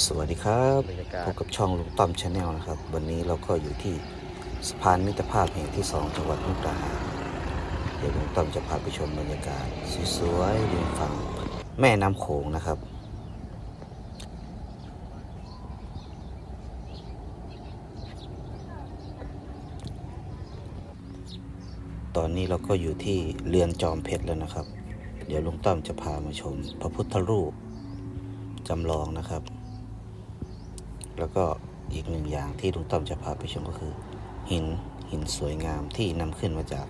สวัสดีครับบรรยากาศพบกับช่องลุงต้อมชาแนลนะครับ วันนี้เราก็อยู่ที่สะพานมิตรภาพแห่งที่สองจังหวัดมุกดาหารเดี๋ยวลุงต้อมจะพาไปชมบรรยากาศสวยๆริมฝั่งแม่น้ำโขงนะครับ ตอนนี้เราก็อยู่ที่เรือนจอมเพชรแล้วนะครับ เดี๋ยวลุงต้อมจะพามาชม พระพุทธรูปจำลองนะครับ แล้วก็อีกหนึ่งอย่างที่ลุงต้อมจะพาไปชมก็คือ หินหินสวยงามที่นำขึ้นมาจาก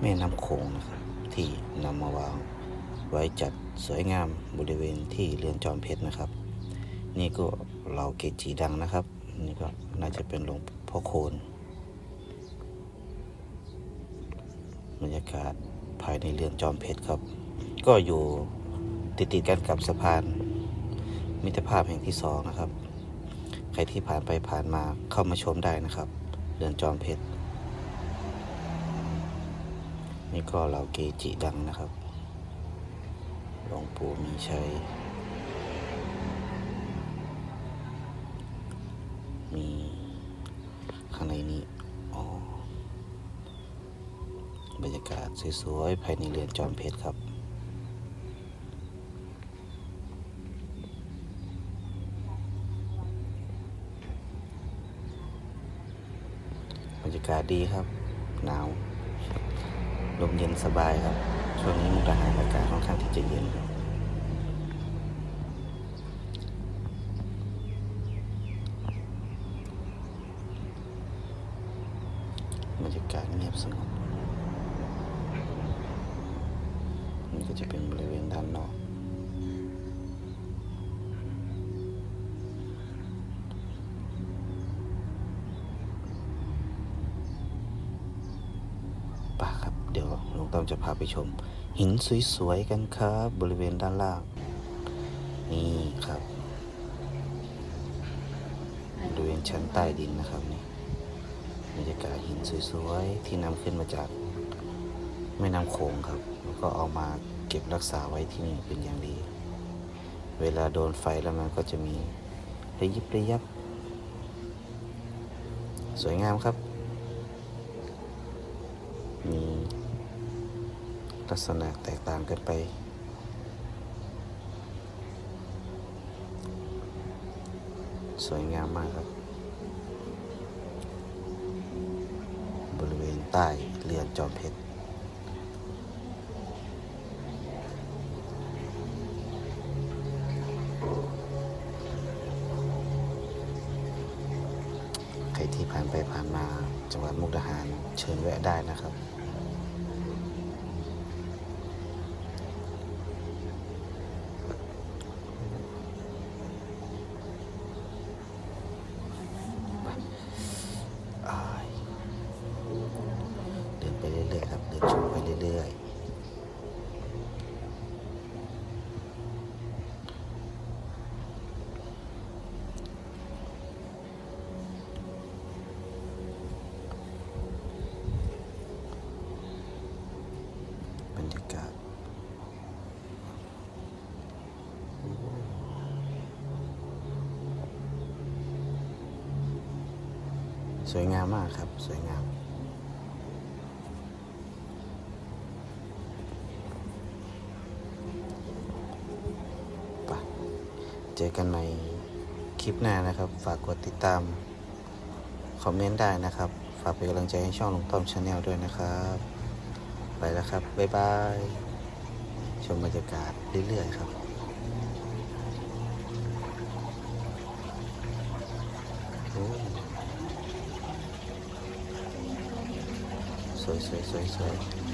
แม่น้ำโขงนะครับที่นำมาวางไว้จัดสวยงามบริเวณที่เรือนจอมเพชรนะครับ นี่ก็เหล่าเกจิดังนะครับ นี่ก็น่าจะเป็นหลวงพ่อโคนบรรยากาศภายในเรือนจอมเพชรครับ ก็อยู่ติดติดกันกับสะพานมิตรภาพแห่งที่สองนะครับ ใครที่ผ่านไปผ่านมาเข้ามาชมได้นะครับเรือนจอมเพชรนี่ก็เหล่าเกจิดังนะครับหลวงปู่มีชัย มีข้างในนี้อ๋อบรรยากาศสวยๆภายในเรือนจอมเพชรครับ บรรยากาศดีครับ หนาว ลมเย็นสบายครับ ช่วงนี้มุกดาหารอากาศค่อนข้างที่จะเย็นครับบรรยากาศเงียบสงบนี่ก็จะเป็นบริเวณด้านนอก ลุงต้อมจะพาไปชม หินสวยๆกันครับ บริเวณด้านล่าง นี่ครับบริเวณชั้นใต้ดินนะครับนี่บรรยากาศหินสวยๆที่นำขึ้นมาจากแม่น้ำโขงครับ แล้วก็เอามาเก็บรักษาไว้ที่นี่เป็นอย่างดี เวลาโดนไฟแล้วมันก็จะมีระยิบระยับ สวยงามครับมี ลักษณะแตกต่างกันไป สวยงามมากครับ บริเวณใต้เรือนจอมเพชรใครที่ผ่านไปผ่านมาจังหวัดมุกดาหารเชิญแวะได้นะครับ อ้ายเดินไปเรื่ อยๆครับเดินชมไปเรื่อยๆ บรรยากาศสวยงามมากครับ สวยงาม ไป เจอกันใหม่คลิปหน้านะครับ ฝากกดติดตาม คอมเมนต์ได้นะครับ ฝากเป็นกำลังใจให้ช่องลุงต้อมชาแนลด้วยนะครับ ไปแล้วครับ บ๊ายบาย ชมบรรยากาศเรื่อยๆครับสวยสวยสวยสวย